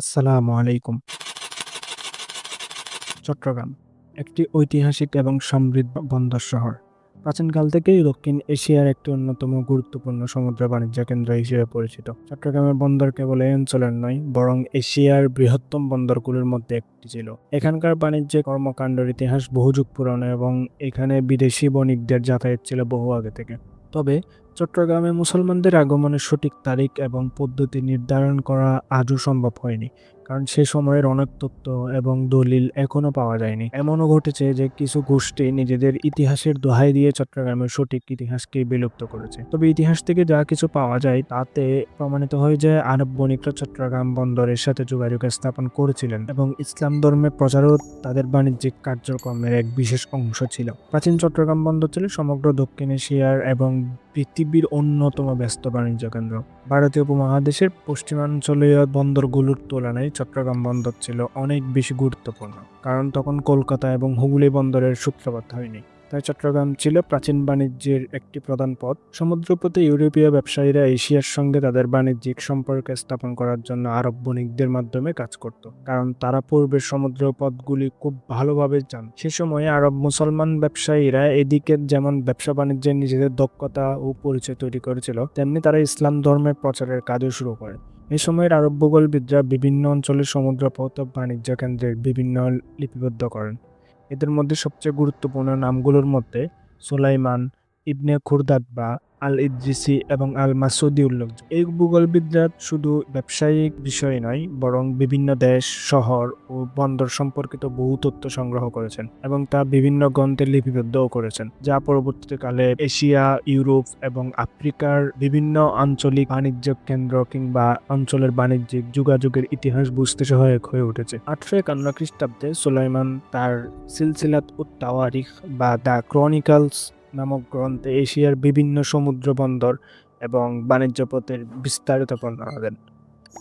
আসসালামু আলাইকুম। চট্টগ্রাম, একটি ঐতিহাসিক এবং সমৃদ্ধ বন্দর শহর। প্রাচীনকাল থেকেই দক্ষিণ এশিয়ার একটি অন্যতম গুরুত্বপূর্ণ সমুদ্র বাণিজ্য কেন্দ্র হিসেবে পরিচিত। চট্টগ্রামের বন্দর কেবল এই অঞ্চলের নয়, বরং এশিয়ার বৃহত্তম বন্দরগুলোর মধ্যে একটি ছিল। এখানকার বাণিজ্য কর্মকাণ্ডের ইতিহাস বহু যুগ পুরনো এবং এখানে বিদেশি বণিকদের যাতায়াত ছিল বহু আগে থেকে। তবে চট্টগ্রামে মুসলমানদের আগমনের সঠিক তারিখ এবং পদ্ধতি নির্ধারণ করা আজও সম্ভব হয়নি। কারণ সে সময়ের অনেক তথ্য এবং দলিল এখনও পাওয়া যায়নি। এমনও ঘটেছে যে কিছু গোষ্ঠী নিজেদের ইতিহাসের দোহাই দিয়ে চট্টগ্রামের সঠিক ইতিহাসকে বিলুপ্ত করেছে। তবে ইতিহাস থেকে যা কিছু পাওয়া যায় তাতে প্রমাণিত হয় যে আরব বণিকরা চট্টগ্রাম বন্দরের সাথে যোগাযোগ স্থাপন করেছিলেন এবং ইসলাম ধর্মের প্রচারও তাদের বাণিজ্যিক কার্যক্রমের এক বিশেষ অংশ ছিল। প্রাচীন চট্টগ্রাম বন্দর ছিল সমগ্র দক্ষিণ এশিয়ার এবং পৃথিবীর অন্যতম ব্যস্ত বাণিজ্য কেন্দ্র। ভারতীয় উপমহাদেশের পশ্চিমাঞ্চলীয় বন্দরগুলোর তুলনায় চট্টগ্রাম বন্দর ছিল অনেক বেশি গুরুত্বপূর্ণ, কারণ তখন কলকাতা এবং হুগলি বন্দরের সূত্রপাত হয়নি। তাই চট্টগ্রাম ছিল প্রাচীন বাণিজ্যের একটি প্রধান পথ। সমুদ্রপথে ইউরোপীয় ব্যবসায়ীরা এশিয়ার সঙ্গে তাদের বাণিজ্যিক সম্পর্ক স্থাপন করার জন্য আরব বণিকদের মাধ্যমে কাজ করত, কারণ তারা পূর্বের সমুদ্র পথগুলি খুব ভালোভাবে জান। সে সময়ে আরব মুসলমান ব্যবসায়ীরা এদিকে যেমন ব্যবসা বাণিজ্যে নিজেদের দক্ষতা ও পরিচয় তৈরি করেছিল, তেমনি তারা ইসলাম ধর্মের প্রচারের কাজও শুরু করে। এই সময়ের আরব ভূগোলবিদরা বিভিন্ন অঞ্চলের সমুদ্রপথ ও বাণিজ্য কেন্দ্রের বিভিন্ন লিপিবদ্ধ করেন। এদের মধ্যে সবচেয়ে গুরুত্বপূর্ণ নামগুলোর মধ্যে সোলাইমান ইবনে খুরদাদ বা আল ইদ্রিসি এবং আল মাসুদি উল্লেখযোগ্য। এই ভূগোলবিদরা শুধু ব্যবসায়িক বিষয় নয়, বরং বিভিন্ন দেশ, শহর ও বন্দর সম্পর্কিত বহু তথ্য সংগ্রহ করেছেন এবং তা বিভিন্ন গ্রন্থে লিপিবদ্ধও করেছেন, যা পরবর্তীকালে এশিয়া, ইউরোপ এবং আফ্রিকার বিভিন্ন আঞ্চলিক বাণিজ্য কেন্দ্র কিংবা অঞ্চলের বাণিজ্যিক যোগাযোগের ইতিহাস বুঝতে সহায়ক হয়ে উঠেছে। আটশো একান্ন খ্রিস্টাব্দে সুলাইমান তার সিলসিলাত উত্তাওয়ারিখ বা দ্য ক্রনিকালস নামক গ্রন্থে এশিয়ার বিভিন্ন সমুদ্র বন্দর এবং বাণিজ্য পথের বিস্তারিত বর্ণনা দেন।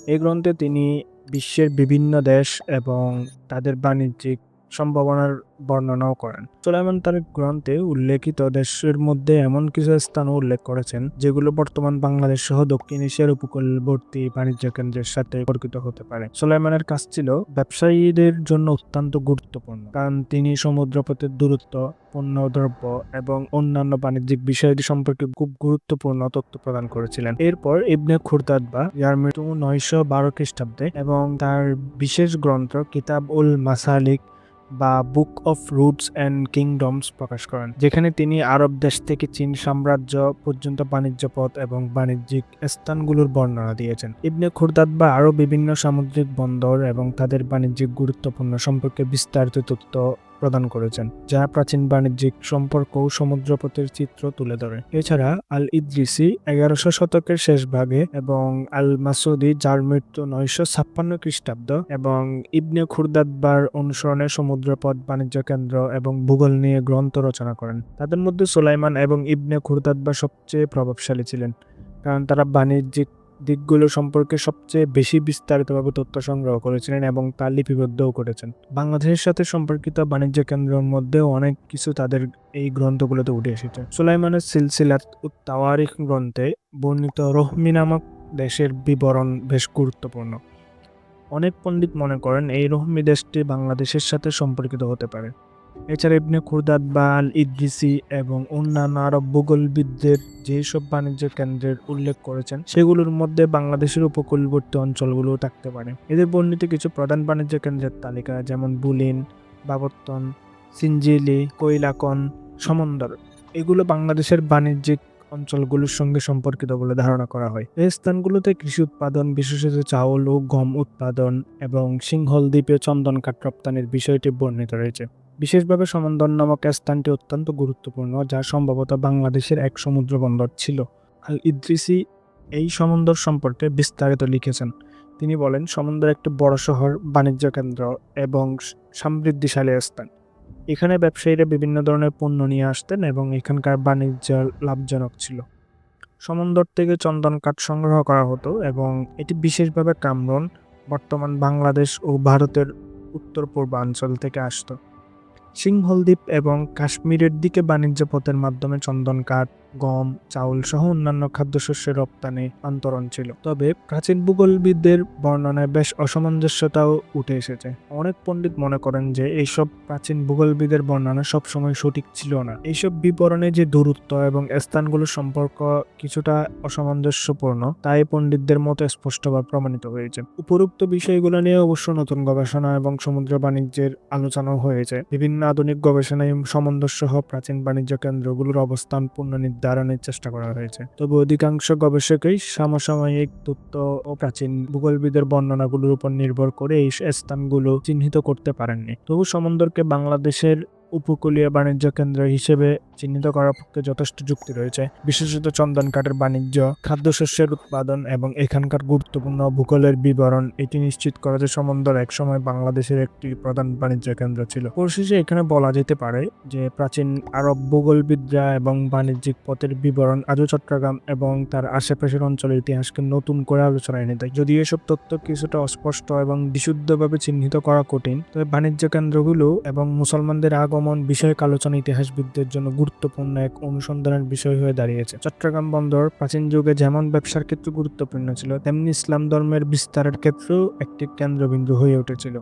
এই গ্রন্থে তিনি বিশ্বের বিভিন্ন দেশ এবং তাদের বাণিজ্যিক সম্ভাবনার বর্ণনাও করেন। সুলাইমান তার গ্রন্থে উল্লেখিত দেশের মধ্যে এমন কিছু স্থানও উল্লেখ করেছেন, যেগুলো বর্তমান বাংলাদেশ সহ দক্ষিণ এশিয়ার উপকূলবর্তী বাণিজ্য কেন্দ্রের সাথে সম্পর্কিত হতে পারে। সুলাইমানের কাজ ছিল ব্যবসায়ীদের জন্য অত্যন্ত গুরুত্বপূর্ণ, কারণ তিনি সমুদ্রপথের দূরত্ব পণ্য দ্রব্য এবং অন্যান্য বাণিজ্যিক বিষয়াদি সম্পর্কে খুব গুরুত্বপূর্ণ তথ্য প্রদান করেছিলেন। এরপর ইবনে খুরদাদ বা যার মৃত্যু নয়শো বারো খ্রিস্টাব্দে এবং তার বিশেষ গ্রন্থ কিতাব উল মাসালিক বা book of routes and kingdoms প্রকাশ করেন, যেখানে তিনি আরব দেশ থেকে চীন সাম্রাজ্য পর্যন্ত বাণিজ্য পথ এবং বাণিজ্যিক স্থানগুলোর বর্ণনা দিয়েছেন। ইবনে খুরদাদ বা আরও বিভিন্ন সামুদ্রিক বন্দর এবং তাদের বাণিজ্যিক গুরুত্বপূর্ণ সম্পর্কে বিস্তারিত তথ্য প্রদান করেছেন, যা প্রাচীন বাণিজ্যিক সম্পর্ক ও সমুদ্রপথের চিত্র তুলে ধরে। এছাড়া আল ইদ্রিসি এগারোশো শতকের শেষ ভাগে এবং আল মাসুদি যার মৃত্যু নয়শো ছাপ্পান্ন খ্রিস্টাব্দ, এবং ইবনে খুরদাদবার অনুসরণে সমুদ্রপথ বাণিজ্য কেন্দ্র এবং ভূগোল নিয়ে গ্রন্থ রচনা করেন। তাদের মধ্যে সুলাইমান এবং ইবনে খুরদাদবা সবচেয়ে প্রভাবশালী ছিলেন, কারণ তারা বাণিজ্যিক দিকগুলো সম্পর্কে সবচেয়ে বেশি বিস্তারিতভাবে তথ্য সংগ্রহ করেছিলেন এবং তা লিপিবদ্ধও করেছেন। বাংলাদেশের সাথে সম্পর্কিত বাণিজ্য কেন্দ্রের মধ্যেও অনেক কিছু তাদের এই গ্রন্থগুলোতে উঠে এসেছে। সুলাইমানের সিলসিলাত উত তাওয়ারিখ গ্রন্থে বর্ণিত রহমি নামক দেশের বিবরণ বেশ গুরুত্বপূর্ণ। অনেক পণ্ডিত মনে করেন এই রহমি দেশটি বাংলাদেশের সাথে সম্পর্কিত হতে পারে। এছাড়া ইবনে খুরদাদ বা আল ইদ্রিসি এবং অন্যান্য আরব ভূগোলবিদদের যেসব বাণিজ্য কেন্দ্রের উল্লেখ করেছেন, সেগুলোর মধ্যে বাংলাদেশের উপকূলবর্তী অঞ্চলগুলোও থাকতে পারে। এদের বর্ণিত কিছু প্রধান বাণিজ্য কেন্দ্রের তালিকা যেমন বুলিন, বাবর্তন সিঞ্জিলি কৈলাকন, সমন্দর। এগুলো বাংলাদেশের বাণিজ্যিক অঞ্চলগুলোর সঙ্গে সম্পর্কিত বলে ধারণা করা হয়। এই স্থানগুলোতে কৃষি উৎপাদন, বিশেষত চাউল ও গম উৎপাদন এবং সিংহল দ্বীপে চন্দন কাঠ রপ্তানির বিষয়টি বর্ণিত রয়েছে। বিশেষভাবে সমন্দর নামক স্থানটি অত্যন্ত গুরুত্বপূর্ণ, যা সম্ভবত বাংলাদেশের এক সমুদ্র বন্দর ছিল। আল ইদ্রিসি এই সমন্দর সম্পর্কে বিস্তারিত লিখেছেন। তিনি বলেন, সমন্দর একটি বড় শহর, বাণিজ্য কেন্দ্র এবং সমৃদ্ধিশালী স্থান। এখানে ব্যবসায়ীরা বিভিন্ন ধরনের পণ্য নিয়ে আসতেন এবং এখানকার বাণিজ্য লাভজনক ছিল। সমন্দর থেকে চন্দন কাঠ সংগ্রহ করা হতো এবং এটি বিশেষভাবে কামরন, বর্তমান বাংলাদেশ ও ভারতের উত্তর পূর্বাঞ্চল থেকে আসতো। সিংহল দ্বীপ এবং কাশ্মীরের দিকে বাণিজ্য পথের মাধ্যমে চন্দন কাঠ গম, চাউল সহ অন্যান্য খাদ্যশস্যের রপ্তানি আন্তরণ ছিল। তবে প্রাচীন ভূগোলবিদদের বর্ণনায় বেশ অসামঞ্জস্যতাও উঠে এসেছে। অনেক পণ্ডিত মনে করেন যে এইসব প্রাচীন ভূগোলবিদের বর্ণনা সবসময় সঠিক ছিল না। এইসব বিবরণে যে দূরত্ব এবং স্থানগুলোর সম্পর্ক কিছুটা অসামঞ্জস্যপূর্ণ, তাই পণ্ডিতদের মতো স্পষ্টভাবে প্রমাণিত হয়েছে। উপরোক্ত বিষয়গুলো নিয়ে অবশ্য নতুন গবেষণা এবং সমুদ্র বাণিজ্যের আলোচনাও হয়েছে। বিভিন্ন আধুনিক গবেষণায় সমুদ্র প্রাচীন বাণিজ্য কেন্দ্রগুলোর অবস্থান পুনর্নির্ধারণের চেষ্টা করা হয়েছে। তবে অধিকাংশ গবেষকই সমসাময়িক তথ্য ও প্রাচীন ভূগোলবিদের বর্ণনাগুলোর উপর নির্ভর করে এই স্থানগুলো চিহ্নিত করতে পারেননি। তবু সমুদ্রকে বাংলাদেশের উপকূলীয় বাণিজ্য কেন্দ্র হিসেবে চিহ্নিত করার পক্ষে যথেষ্ট যুক্তি রয়েছে। বিশেষত চন্দন কাঠের বাণিজ্য, খাদ্যশস্যের উৎপাদন এবং এখানকার গুরুত্বপূর্ণ ভূগোলের বিবরণ, এটি নিশ্চিত করা যে সমুদ্র একসময় বাংলাদেশের একটি প্রধান বাণিজ্য কেন্দ্র ছিল। পরিশেষে এখানে বলা যেতে পারে যে প্রাচীন আরব ভূগোলবিদরা এবং বাণিজ্যিক পথের বিবরণ আজও চট্টগ্রাম এবং তার আশেপাশের অঞ্চলের ইতিহাসকে নতুন করে আলোচনায় এনে দেয়। যদিও এসব তথ্য কিছুটা অস্পষ্ট এবং বিশুদ্ধভাবে চিহ্নিত করা কঠিন, তবে বাণিজ্য কেন্দ্রগুলো এবং মুসলমানদের আগমন বিষয়ক আলোচনা ইতিহাসবিদদের জন্য গুরুত্বপূর্ণ এক অনুসন্ধানের বিষয় হয়ে দাঁড়িয়েছে। চট্টগ্রাম বন্দর প্রাচীন যুগে যেমন ব্যবসার ক্ষেত্রে গুরুত্বপূর্ণ ছিল, তেমনি ইসলাম ধর্মের বিস্তারের ক্ষেত্রেও একটি কেন্দ্রবিন্দু হয়ে উঠেছিল।